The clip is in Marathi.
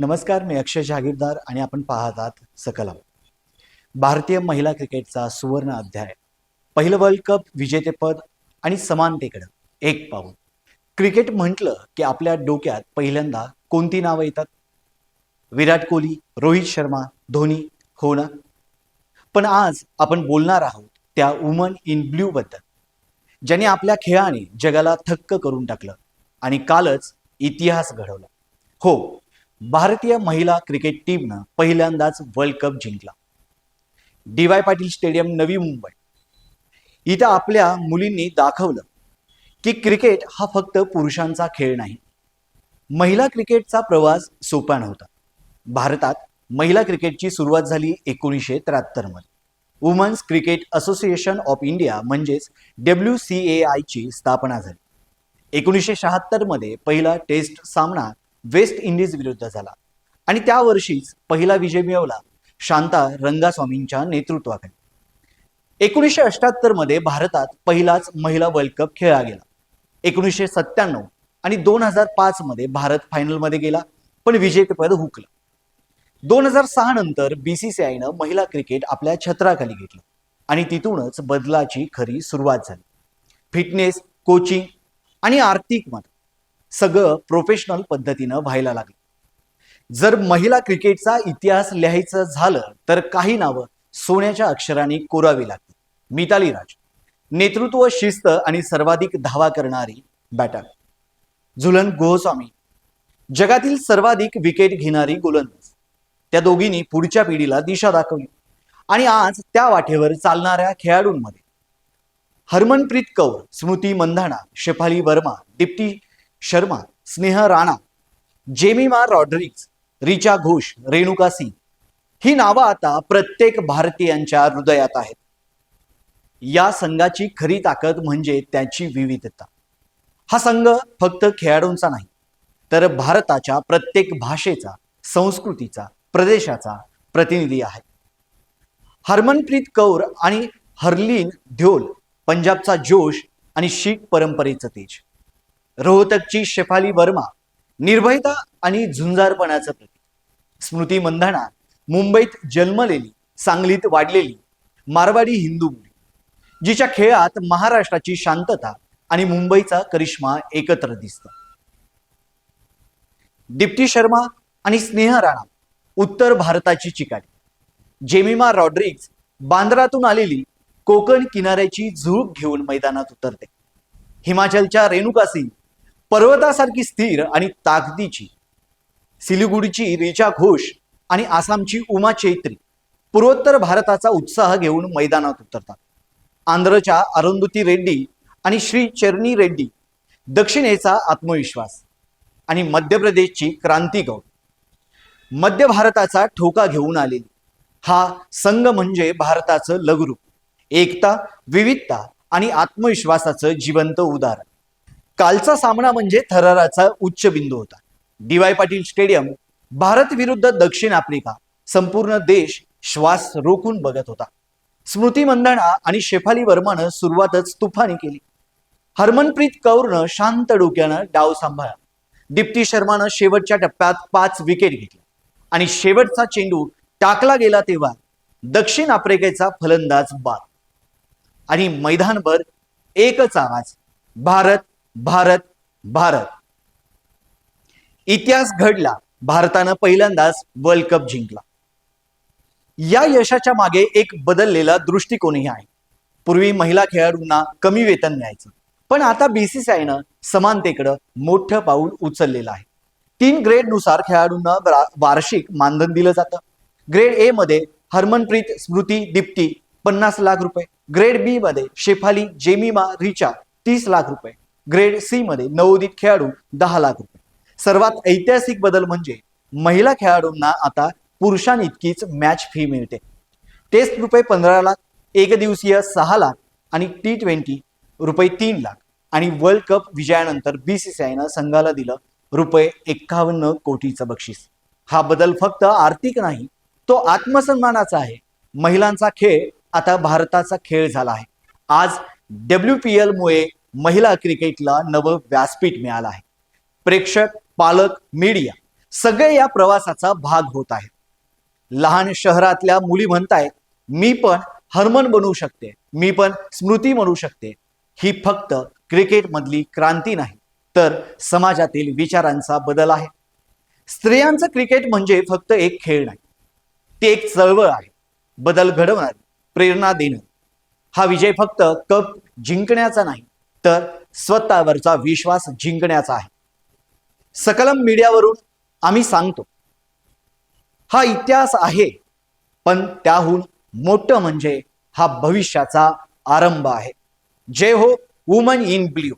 नमस्कार मी अक्षय जहागीरदार आणि आपण पाहतात सकलम. भारतीय महिला क्रिकेटचा सुवर्ण अध्याय. पहिलं वर्ल्ड कप विजेतेपद आणि समानतेकडं एक पाऊल. क्रिकेट म्हटलं की आपल्या डोक्यात पहिल्यांदा कोणती नावं येतात? विराट कोहली रोहित शर्मा धोनी हो ना? पण आज आपण बोलणार आहोत त्या वुमन इन ब्ल्यू बद्दल ज्याने आपल्या खेळाने जगाला थक्क करून टाकलं आणि कालच इतिहास घडवला. हो भारतीय महिला क्रिकेट टीमनं पहिल्यांदाच वर्ल्ड कप जिंकला. D Y Patil stadium Navi Mumbai. इथं आपल्या मुलींनी दाखवलं की क्रिकेट हा फक्त पुरुषांचा खेळ नाही. महिला क्रिकेटचा प्रवास सोपा नव्हता. भारतात महिला क्रिकेटची सुरुवात झाली एकोणीसशे त्र्याहत्तरमध्ये women's cricket association of India म्हणजेच डब्ल्यू सी ए आयची स्थापना झाली. एकोणीसशे शहात्तरमध्ये पहिला टेस्ट सामना वेस्ट इंडिज विरुद्ध झाला. आणि त्या वर्षीच पहिला विजय मिळवला शांता रंगास्वामींच्या नेतृत्वाखाली. एकोणीसशे अठ्याहत्तरमध्ये भारतात पहिलाच महिला वर्ल्ड कप खेळला गेला. एकोणीसशे सत्त्याण्णव आणि दोन हजार पाच मध्ये भारत फायनलमध्ये गेला पण विजेतेपद हुकलं. दोन हजार सहा नंतर बीसीसीआयनं महिला क्रिकेट आपल्या छत्राखाली घेतलं आणि तिथूनच बदलाची खरी सुरुवात झाली. फिटनेस कोचिंग आणि आर्थिक मत सगळं प्रोफेशनल पद्धतीनं व्हायला लागलं. जर महिला क्रिकेटचा इतिहास लिहायचं झालं तर काही नावं सोन्याच्या अक्षरांनी कोरावी लागतील. मिताली राज. नेतृत्व शिस्त आणि सर्वाधिक धावा करणारी बॅटर झुलन गोस्वामी. जगातील सर्वाधिक विकेट घेणारी गोलंदाज. त्या दोघींनी पुढच्या पिढीला दिशा दाखवली. आणि आज त्या वाटेवर चालणाऱ्या खेळाडूंमध्ये. हरमनप्रीत कौर स्मृती मंधाणा शेफाली वर्मा दीप्ती शर्मा स्नेह राणा जेमिमा रॉड्रिक्स रिचा घोष रेणुका सिंग ही नावं आता प्रत्येक भारतीयांच्या हृदयात आहेत. या संघाची खरी ताकद म्हणजे त्याची विविधता. हा संघ फक्त खेळाडूंचा नाही तर भारताच्या प्रत्येक भाषेचा संस्कृतीचा प्रदेशाचा प्रतिनिधी आहे. हरमनप्रीत कौर आणि हरलीन ध्योल पंजाबचा जोश आणि शीख परंपरेचं तेज. रोहतकची शेफाली वर्मा निर्भयता आणि झुंजारपणाचं प्रतीक. स्मृती मंधाना मुंबईत जन्मलेली सांगलीत वाढलेली मारवाडी हिंदू मुली जिच्या खेळात महाराष्ट्राची शांतता आणि मुंबईचा करिश्मा एकत्र दिसत दीप्ती शर्मा आणि स्नेह राणा उत्तर भारताची चिकाटी. जेमिमा रॉड्रिक्स बांद्रातून आलेली कोकण किनाऱ्याची झुळूक घेऊन मैदानात उतरते. हिमाचलच्या रेणुका सिंग पर्वतासारखी स्थिर आणि ताकदीची सिलिगुडीची रिचा घोष आणि आसामची उमा चैत्री पूर्वोत्तर भारताचा उत्साह घेऊन मैदानात उतरतात. आंध्रच्या अरुंधती रेड्डी आणि श्री चरणी रेड्डी दक्षिणेचा आत्मविश्वास आणि मध्य प्रदेशची क्रांती गौड मध्य भारताचा ठोका घेऊन आलेली हा संघ म्हणजे भारताचं लघुरूप एकता विविधता आणि आत्मविश्वासाचं जिवंत उदाहरण. कालचा सामना म्हणजे थराराचा उच्च बिंदू होता. D Y Patil stadium Bharat विरुद्ध दक्षिण आफ्रिका संपूर्ण देश श्वास रोखून बघत होता. स्मृती मंदाणा आणि शेफाली वर्मानं सुरुवातच तुफानी केली. हरमनप्रीत कौरनं शांत डोक्यानं डाव सांभाळला. दीप्ती शर्मानं शेवटच्या टप्प्यात पाच विकेट घेतल्या आणि शेवटचा चेंडू टाकला गेला तेव्हा दक्षिण आफ्रिकेचा फलंदाज बाद. आणि मैदानभर एकच आवाज भारत भारत भारत. इतिहास घडला भारतानं पहिल्यांदाच वर्ल्ड कप जिंकला. या यशाच्या मागे एक बदललेला दृष्टिकोनही आहे. पूर्वी महिला खेळाडूंना कमी वेतन मिळायचं पण आता बीसीसीआयनं समानतेकडं मोठं पाऊल उचललेलं आहे. तीन ग्रेडनुसार खेळाडूंना वार्षिक मानधन दिलं जातं. ग्रेड ए मध्ये हरमनप्रीत स्मृती दीप्ती पन्नास लाख रुपये. ग्रेड बी मध्ये शेफाली जेमिमा रिचा तीस लाख रुपये. ग्रेड सी मध्ये नवोदित खेळाडू दहा लाख रुपये. सर्वात ऐतिहासिक बदल म्हणजे महिला खेळाडूंना आता पुरुषांइतकीच मॅच फी मिळते. टेस्ट रुपये पंधरा लाख एक दिवसीय सहा लाख आणि टी ट्वेंटी रुपये तीन लाख. आणि वर्ल्ड कप विजयानंतर बीसीसीआयनं संघाला दिलं रुपये एक्कावन्न कोटीचं बक्षीस. हा बदल फक्त आर्थिक नाही तो आत्मसन्मानाचा आहे. महिलांचा खेळ आता भारताचा खेळ झाला आहे. आज डब्ल्यू पी एलमुळे महिला क्रिकेटला नवं व्यासपीठ मिळालं आहे. प्रेक्षक पालक मीडिया सगळे या प्रवासाचा भाग होत आहेत. लहान शहरातल्या मुली म्हणतायत मी पण हरमन बनू शकते. मी पण स्मृती म्हणू शकते. ही फक्त क्रिकेटमधली क्रांती नाही तर समाजातील विचारांचा बदल आहे. स्त्रियांचं क्रिकेट म्हणजे फक्त एक खेळ नाही. ती एक चळवळ आहे. बदल घडवणार प्रेरणा देणं. हा विजय फक्त कप जिंकण्याचा नाही तर स्वतःवरचा विश्वास जिंकण्याचा आहे. सकलम मीडियावरून आम्ही सांगतो हा इतिहास आहे पण त्याहून मोठं म्हणजे हा भविष्याचा आरंभ आहे. जय हो वुमन इन ब्ल्यू